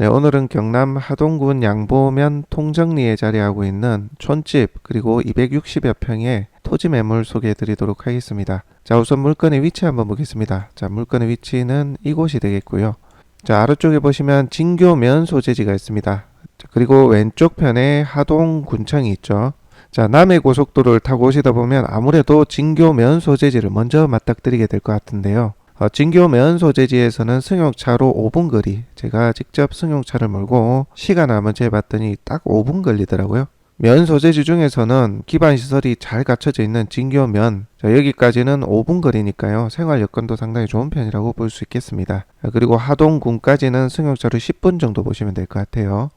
네, 오늘은 경남 하동군 양보면 통정리에 자리하고 있는 촌집 그리고 260여 평의 토지 매물 소개해 드리도록 하겠습니다. 자, 우선 물건의 위치 한번 보겠습니다. 자, 물건의 위치는 이곳이 되겠고요. 자, 아래쪽에 보시면 진교면 소재지가 있습니다. 자, 그리고 왼쪽 편에 하동 군청이 있죠. 자, 남해 고속도로를 타고 오시다 보면 아무래도 진교면 소재지를 먼저 맞닥뜨리게 될 것 같은데요. 어, 진교면 소재지에서는 승용차로 5분 거리. 제가 직접 승용차를 몰고 시간 한번 재봤더니 딱 5분 걸리더라고요. 면 소재지 중에서는 기반 시설이 잘 갖춰져 있는 진교면 자, 여기까지는 5분 거리니까요. 생활 여건도 상당히 좋은 편이라고 볼 수 있겠습니다. 아, 그리고 하동군까지는 승용차로 10분 정도 보시면 될 것 같아요.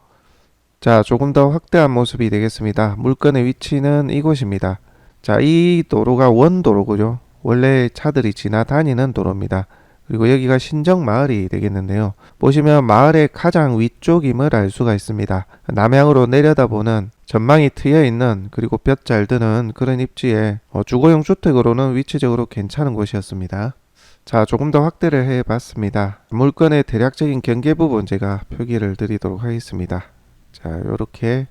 자, 조금 더 확대한 모습이 되겠습니다. 물건의 위치는 이곳입니다. 자, 이 도로가 원도로고요. 원래 차들이 지나다니는 도로입니다. 그리고 여기가 신정 마을이 되겠는데요. 보시면 마을의 가장 위쪽임을 알 수가 있습니다. 남향으로 내려다보는 전망이 트여 있는 그리고 볕 잘 드는 그런 입지에 어, 주거용 주택으로는 위치적으로 괜찮은 곳이었습니다. 자, 조금 더 확대를 해 봤습니다. 물건의 대략적인 경계 부분 제가 표기를 드리도록 하겠습니다. 자, 요렇게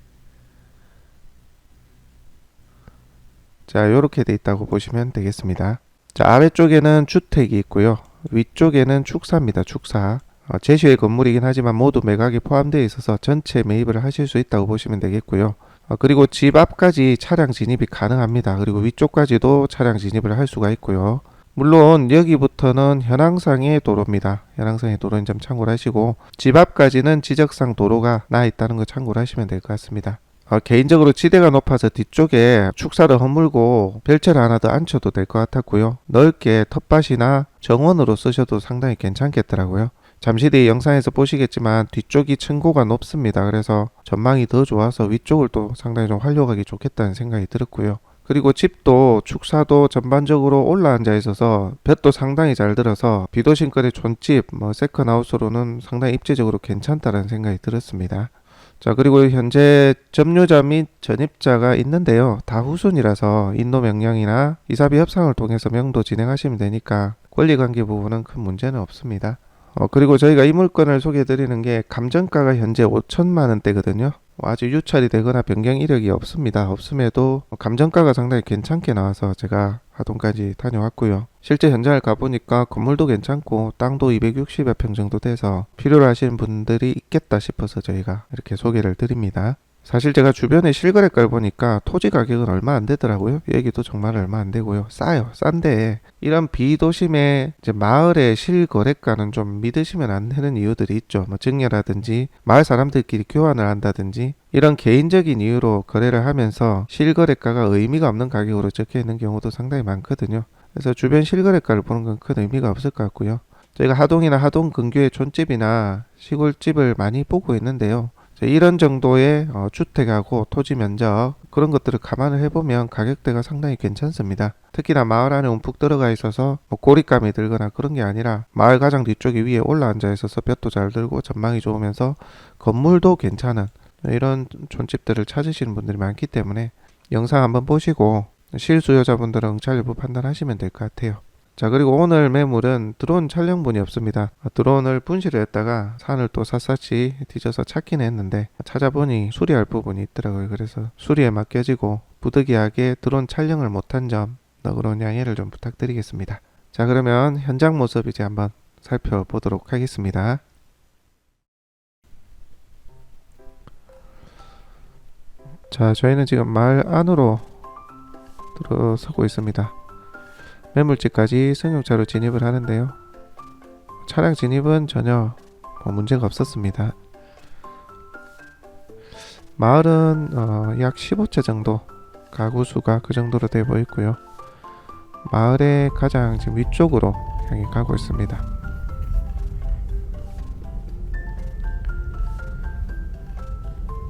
자, 요렇게 돼 있다고 보시면 되겠습니다. 자, 아래쪽에는 주택이 있고요. 위쪽에는 축사입니다. 축사. 어, 제시의 건물이긴 하지만 모두 매각이 포함되어 있어서 전체 매입을 하실 수 있다고 보시면 되겠고요. 어, 그리고 집 앞까지 차량 진입이 가능합니다. 그리고 위쪽까지도 차량 진입을 할 수가 있고요. 물론 여기부터는 현황상의 도로입니다. 현황상의 도로인 점 참고를 하시고 집 앞까지는 지적상 도로가 나 있다는 거 참고를 하시면 될 것 같습니다. 어, 개인적으로 지대가 높아서 뒤쪽에 축사를 허물고 별채를 하나 더 앉혀도 될 것 같았고요. 넓게 텃밭이나 정원으로 쓰셔도 상당히 괜찮겠더라고요. 잠시 뒤에 영상에서 보시겠지만 뒤쪽이 층고가 높습니다. 그래서 전망이 더 좋아서 위쪽을 또 상당히 좀 활용하기 좋겠다는 생각이 들었고요. 그리고 집도 축사도 전반적으로 올라앉아 있어서 볕도 상당히 잘 들어서 비도 신거리 촌집 뭐 세컨하우스로는 상당히 입지적으로 괜찮다는 생각이 들었습니다. 자 그리고 현재 점유자 및 전입자가 있는데요. 다 후순이라서 인도 명령이나 이사비 협상을 통해서 명도 진행하시면 되니까 권리 관계 부분은 큰 문제는 없습니다. 어, 그리고 저희가 이 물건을 소개해 드리는 게 감정가가 현재 5천만 원대거든요. 아주 유찰이 되거나 변경 이력이 없습니다. 없음에도 감정가가 상당히 괜찮게 나와서 제가 하동까지 다녀왔고요. 실제 현장을 가보니까 건물도 괜찮고 땅도 260여 평 정도 돼서 필요로 하시는 분들이 있겠다 싶어서 저희가 이렇게 소개를 드립니다. 사실 제가 주변에 실거래가를 보니까 토지 가격은 얼마 안 되더라고요. 여기도 정말 얼마 안 되고요. 싸요. 싼데 이런 비도심의 이제 마을의 실거래가는 좀 믿으시면 안 되는 이유들이 있죠. 뭐 증여라든지 마을 사람들끼리 교환을 한다든지 이런 개인적인 이유로 거래를 하면서 실거래가가 의미가 없는 가격으로 적혀 있는 경우도 상당히 많거든요. 그래서 주변 실거래가를 보는 건 큰 의미가 없을 것 같고요. 저희가 하동이나 하동 근교의 촌집이나 시골집을 많이 보고 있는데요. 자, 이런 정도의 어, 주택하고 토지 면적 그런 것들을 감안을 해보면 가격대가 상당히 괜찮습니다. 특히나 마을 안에 움푹 들어가 있어서 뭐 고립감이 들거나 그런 게 아니라 마을 가장 뒤쪽에 위에 올라앉아 있어서 볕도 잘 들고 전망이 좋으면서 건물도 괜찮은 이런 촌집들을 찾으시는 분들이 많기 때문에 영상 한번 보시고 실수요자분들은 응찰 여부 판단하시면 될 것 같아요. 자 그리고 오늘 매물은 드론 촬영분이 없습니다. 드론을 분실을 했다가 산을 또 샅샅이 뒤져서 찾긴 했는데 찾아보니 수리할 부분이 있더라고요. 그래서 수리에 맡겨지고 부득이하게 드론 촬영을 못한 점 너그러운 양해를 좀 부탁드리겠습니다. 자 그러면 현장 모습 이제 한번 살펴보도록 하겠습니다. 자 저희는 지금 마을 안으로 들어서고 있습니다. 매물지까지 승용차로 진입을 하는데요. 차량 진입은 전혀 뭐 문제가 없었습니다. 마을은 어, 약 15채 정도 가구 수가 그 정도로 되어 있고요. 마을의 가장 지금 위쪽으로 향해 가고 있습니다.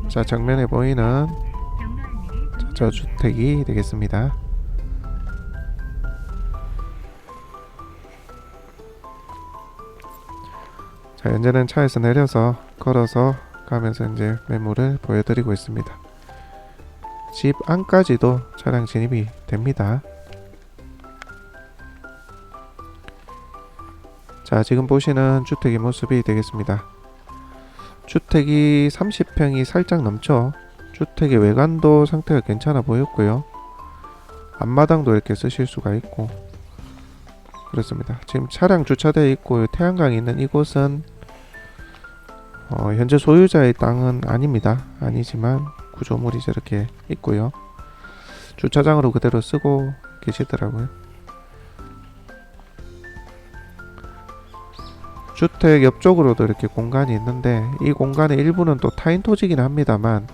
자 정면에 보이는 저 주택이 되겠습니다. 자 현재는 차에서 내려서 걸어서 가면서 이제 매물을 보여드리고 있습니다. 집 안까지도 차량 진입이 됩니다. 자 지금 보시는 주택의 모습이 되겠습니다. 주택이 30평이 살짝 넘죠. 주택의 외관도 상태가 괜찮아 보였고요. 앞마당도 이렇게 쓰실 수가 있고 그렇습니다. 지금 차량 주차되어 있고 태양광이 있는 이곳은 어, 현재 소유자의 땅은 아닙니다. 아니지만 구조물이 저렇게 있고요. 주차장으로 그대로 쓰고 계시더라고요. 주택 옆쪽으로도 이렇게 공간이 있는데 이 공간의 일부는 또 타인 토지긴 합니다만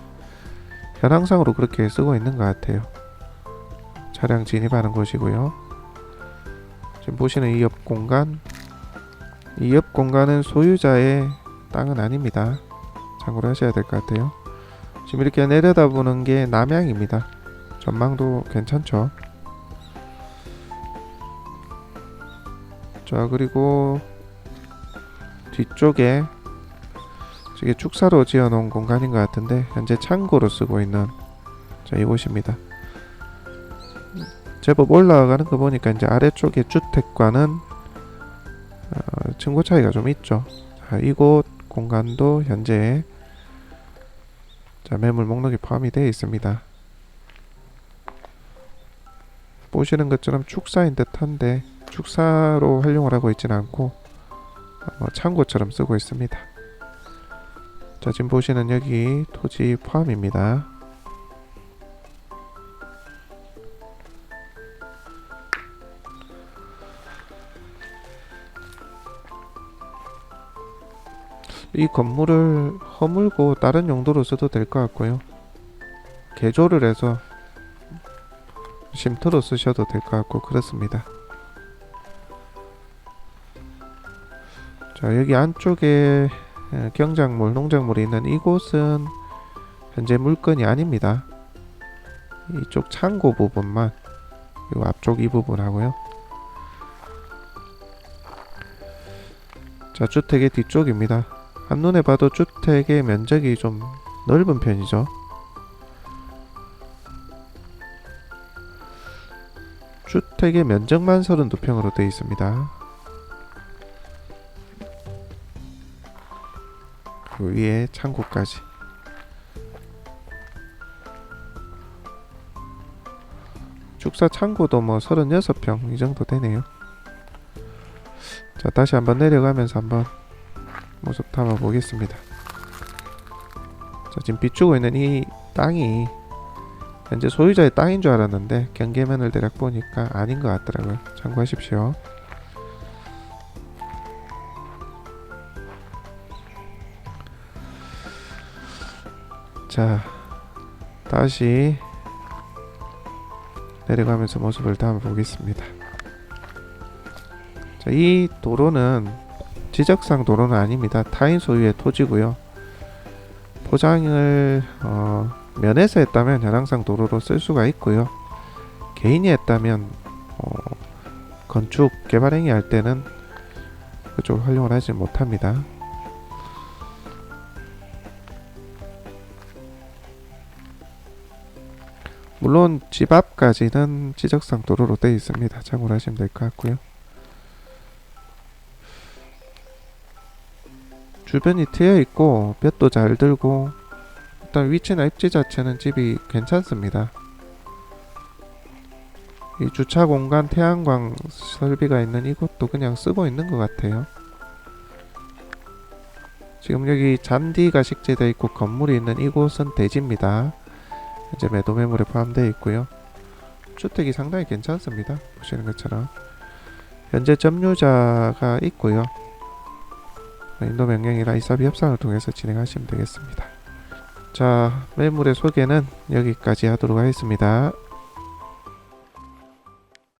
현황상으로 그렇게 쓰고 있는 것 같아요. 차량 진입하는 곳이고요. 지금 보시는 이 옆 공간 이 옆 공간은 소유자의 땅은 아닙니다. 참고를 하셔야 될 것 같아요. 지금 이렇게 내려다보는 게 남향입니다. 전망도 괜찮죠. 자 그리고 뒤쪽에 이게 축사로 지어놓은 공간인 것 같은데 현재 창고로 쓰고 있는 자 이곳입니다. 제법 올라가는 거 보니까 이제 아래쪽에 주택과는 어, 층고 차이가 좀 있죠. 자 이곳 공간도 현재 자 매물 목록에 포함이 되어 있습니다. 보시는 것처럼 축사인 듯한데 축사로 활용을 하고 있지는 않고 어, 창고처럼 쓰고 있습니다. 자 지금 보시는 여기 토지 포함입니다. 이 건물을 허물고 다른 용도로 써도 될 것 같고요. 개조를 해서 쉼터로 쓰셔도 될 것 같고 그렇습니다. 자 여기 안쪽에 에, 경작물, 농작물이 있는 이곳은 현재 물건이 아닙니다. 이쪽 창고 부분만 이 앞쪽 이 부분 하고요. 자 주택의 뒤쪽입니다. 한눈에 봐도 주택의 면적이 좀 넓은 편이죠. 주택의 면적만 32평으로 되어 있습니다. 그 위에 창고까지. 축사 창고도 뭐 36평 이 정도 되네요. 자, 다시 한번 내려가면서 한번 담아 보겠습니다. 자, 지금 비추고 있는 이 땅이 현재 소유자의 땅인 줄 알았는데 경계면을 대략 보니까 아닌 것 같더라고요. 참고하십시오. 자, 다시 내려가면서 모습을 담아 보겠습니다. 자, 이 도로는 지적상 도로는 아닙니다. 타인 소유의 토지고요. 포장을 어, 면에서 했다면 현황상 도로로 쓸 수가 있고요. 개인이 했다면 어, 건축 개발 행위 할 때는 그쪽 활용을 하지 못합니다. 물론 집 앞까지는 지적상 도로로 되어 있습니다. 참고를 하시면 될 것 같고요. 주변이 트여 있고 볕도 잘 들고 일단 위치나 입지 자체는 집이 괜찮습니다. 이 주차 공간 태양광 설비가 있는 이곳도 그냥 쓰고 있는 것 같아요. 지금 여기 잔디가 식재되어 있고 건물이 있는 이곳은 대지입니다. 이제 매도 매물에 포함되어 있고요. 주택이 상당히 괜찮습니다. 보시는 것처럼 현재 점유자가 있고요. 인도 명령이랑 이사비 협상을 통해서 진행하시면 되겠습니다. 자, 매물의 소개는 여기까지 하도록 하겠습니다.